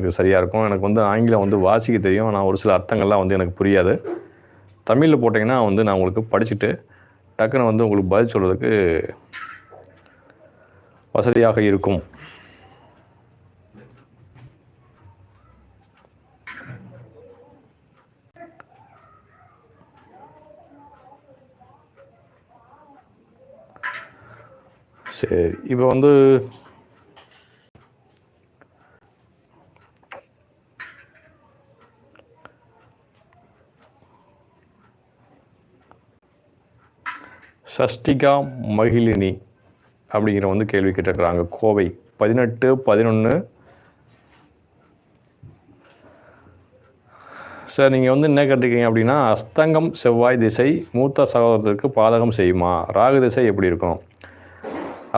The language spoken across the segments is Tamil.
எனக்கு சரியாக இருக்கும். எனக்கு வந்து ஆங்கிலம் வந்து வாசிக்க தெரியும். ஆனால் ஒரு சில அர்த்தங்கள்லாம் வந்து எனக்கு புரியாது. தமிழில் போட்டிங்கன்னா வந்து நான் உங்களுக்கு படிச்சுட்டு டக்குன்னு வந்து உங்களுக்கு பதில் சொல்கிறதுக்கு வசதியாக இருக்கும். சரி. இப்போ வந்து சஷ்டிகா மகிழினி அப்படிங்கிற வந்து கேள்வி கேட்டிருக்கிறாங்க. கோவை பதினெட்டு பதினொன்று சார் நீங்கள் வந்து என்ன கேட்டிருக்கீங்க அப்படின்னா அஸ்தங்கம் செவ்வாய் திசை மூத்த சகோதரத்திற்கு பாதகம் செய்யுமா? ராகு திசை எப்படி இருக்கும்?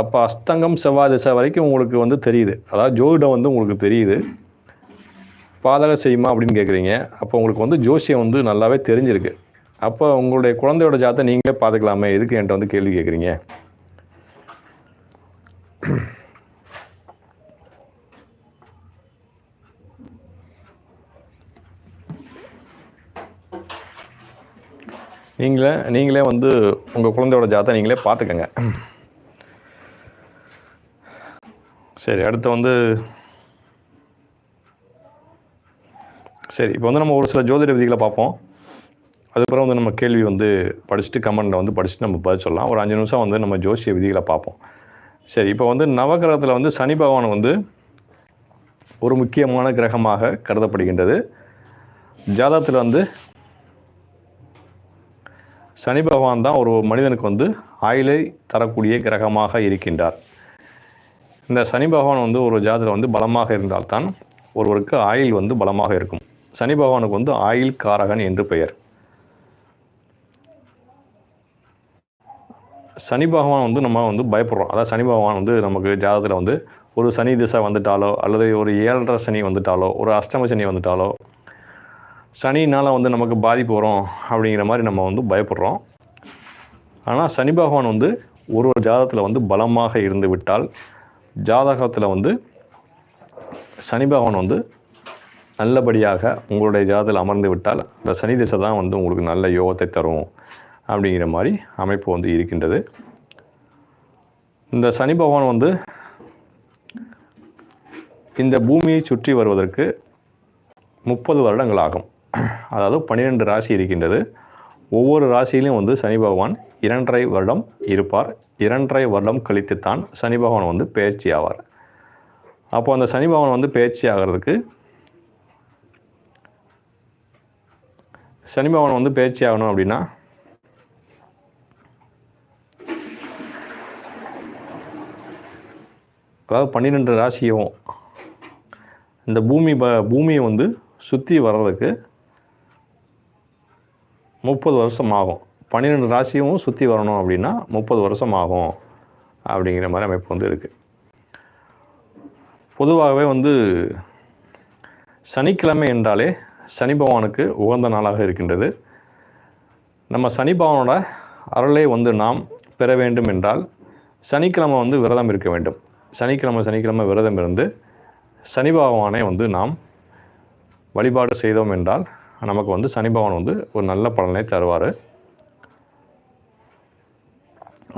அப்போ அஸ்தங்கம் செவ்வாய் திசை வரைக்கும் உங்களுக்கு வந்து தெரியுது. அதாவது ஜோதிடம் வந்து உங்களுக்கு தெரியுது. பாதகம் செய்யுமா அப்படின்னு கேட்குறீங்க அப்போ உங்களுக்கு வந்து ஜோசியம் வந்து நல்லாவே தெரிஞ்சிருக்கு. அப்போ உங்களுடைய குழந்தையோட ஜாத்தை நீங்களே பார்த்துக்கலாமே. எதுக்கு என்கிட்ட வந்து கேள்வி கேட்குறீங்க நீங்களே நீங்களே வந்து உங்கள் குழந்தையோட ஜாத்தை நீங்களே பார்த்துக்கங்க. சரி அடுத்து வந்து சரி இப்போ வந்து நம்ம ஒரு சில ஜோதிட விதிகளை பார்ப்போம். அதுக்கப்புறம் வந்து நம்ம கேள்வி வந்து படிச்சுட்டு கமெண்ட்டில் வந்து படிச்சுட்டு நம்ம பதில் சொல்லலாம். ஒரு அஞ்சு நிமிஷம் வந்து நம்ம ஜோசிய விதிகளை பார்ப்போம். சரி இப்போ வந்து நவகிரகத்தில் வந்து சனி பகவான் வந்து ஒரு முக்கியமான கிரகமாக கருதப்படுகின்றது. ஜாதகத்தில் வந்து சனி பகவான் தான் ஒரு மனிதனுக்கு வந்து ஆயிலை தரக்கூடிய கிரகமாக இருக்கின்றார். இந்த சனி பகவான் வந்து ஒரு ஜாதத்தில் வந்து பலமாக இருந்தால்தான் ஒருவருக்கு ஆயில் வந்து பலமாக இருக்கும். சனி பகவானுக்கு வந்து ஆயுள் காரகன் என்று பெயர். சனி பகவான் வந்து நம்ம வந்து பயப்படுறோம். அதாவது சனி பகவான் வந்து நமக்கு ஜாதகத்தில் வந்து ஒரு சனி திசை வந்துட்டாலோ அல்லது ஒரு ஏழரை சனி வந்துட்டாலோ ஒரு அஷ்டம சனி வந்துட்டாலோ சனினால் வந்து நமக்கு பாதிப்பு வரும் அப்படிங்கிற மாதிரி நம்ம வந்து பயப்படுறோம். ஆனால் சனி பகவான் வந்து ஒரு ஒரு ஜாதகத்தில் வந்து பலமாக இருந்து விட்டால் ஜாதகத்தில் வந்து சனி பகவான் வந்து நல்லபடியாக உங்களுடைய ஜாதகத்தில் அமர்ந்து விட்டால் அந்த சனி திசை தான் வந்து உங்களுக்கு நல்ல யோகத்தை தரும். அப்படிங்கிற மாதிரி அமைப்பு வந்து இருக்கின்றது. இந்த சனி பகவான் வந்து இந்த பூமியை சுற்றி வருவதற்கு முப்பது வருடங்கள் ஆகும். அதாவது பன்னிரெண்டு ராசி இருக்கின்றது. ஒவ்வொரு ராசியிலையும் வந்து சனி பகவான் இரண்டரை வருடம் இருப்பார். இரண்டரை வருடம் கழித்துத்தான் சனி பகவான் வந்து பயிற்சி ஆவார். அப்போ அந்த சனி பகவான் வந்து பயிற்சி ஆகிறதுக்கு சனி பகவான் வந்து பயிற்சி ஆகணும் அப்படின்னா அதாவது பன்னிரெண்டு ராசியும் இந்த பூமி ப பூமியை வந்து சுற்றி வர்றதுக்கு முப்பது வருஷம் ஆகும் பன்னிரெண்டு ராசியும் சுற்றி வரணும் அப்படின்னா முப்பது வருஷம் ஆகும் அப்படிங்கிற மாதிரி அமைப்பு வந்து இருக்குது பொதுவாகவே வந்து சனிக்கிழமை என்றாலே சனி பகவானுக்கு உகந்த நாளாக இருக்கின்றது. நம்ம சனி பகவானோட அருளை வந்து நாம் பெற வேண்டும் என்றால் சனிக்கிழமை வந்து விரதம் இருக்க வேண்டும். சனிக்கிழமை சனிக்கிழமை விரதம் இருந்து சனி பகவானை வந்து நாம் வழிபாடு செய்தோம் என்றால் நமக்கு வந்து சனி பகவான் வந்து ஒரு நல்ல பலனை தருவார்.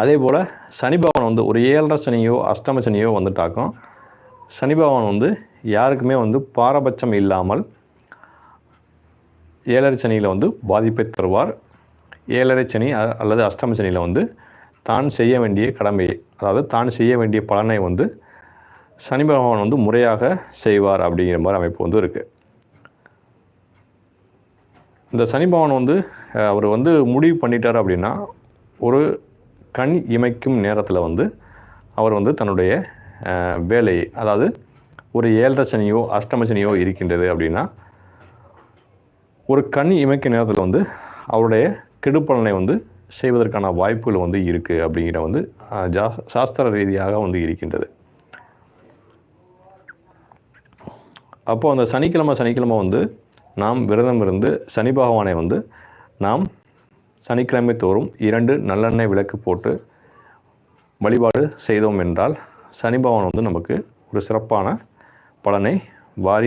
அதே போல் சனி பகவான் வந்து ஒரு ஏழரை சனியோ அஷ்டம சனியோ வந்துட்டாக்கும் சனி பகவான் வந்து யாருக்குமே வந்து பாரபட்சம் இல்லாமல் ஏழரை சனியில் வந்து பாதிப்பை தருவார். ஏழரை சனி அல்லது அஷ்டம சனியில் வந்து தான் செய்ய வேண்டிய கடமையை அதாவது தான் செய்ய வேண்டிய பலனை வந்து சனி பகவான் வந்து முறையாக செய்வார் அப்படிங்கிற மாதிரி அமைப்பு வந்து இருக்குது இந்த சனி பகவான் வந்து அவர் வந்து முடிவு பண்ணிட்டார் அப்படின்னா ஒரு கண் இமைக்கும் நேரத்தில் வந்து அவர் வந்து தன்னுடைய வேலையை அதாவது ஒரு ஏழரை சனியோ அஷ்டம சனியோ இருக்கின்றது அப்படின்னா ஒரு கண் இமைக்கும் நேரத்தில் வந்து அவருடைய கெடுப்பலனை வந்து செய்வதற்கான வாய்ப்புகள் வந்து இருக்குது அப்படிங்கிற வந்து ஜா சாஸ்திர ரீதியாக வந்து இருக்கின்றது. அப்போ அந்த சனிக்கிழமை சனிக்கிழமை வந்து நாம் விரதம் இருந்து சனி பகவானை வந்து நாம் சனிக்கிழமை தோறும் இரண்டு நல்லெண்ணெய் விளக்கு போட்டு வழிபாடு செய்தோம் என்றால் சனி பகவான் வந்து நமக்கு ஒரு சிறப்பான பலனை வாரி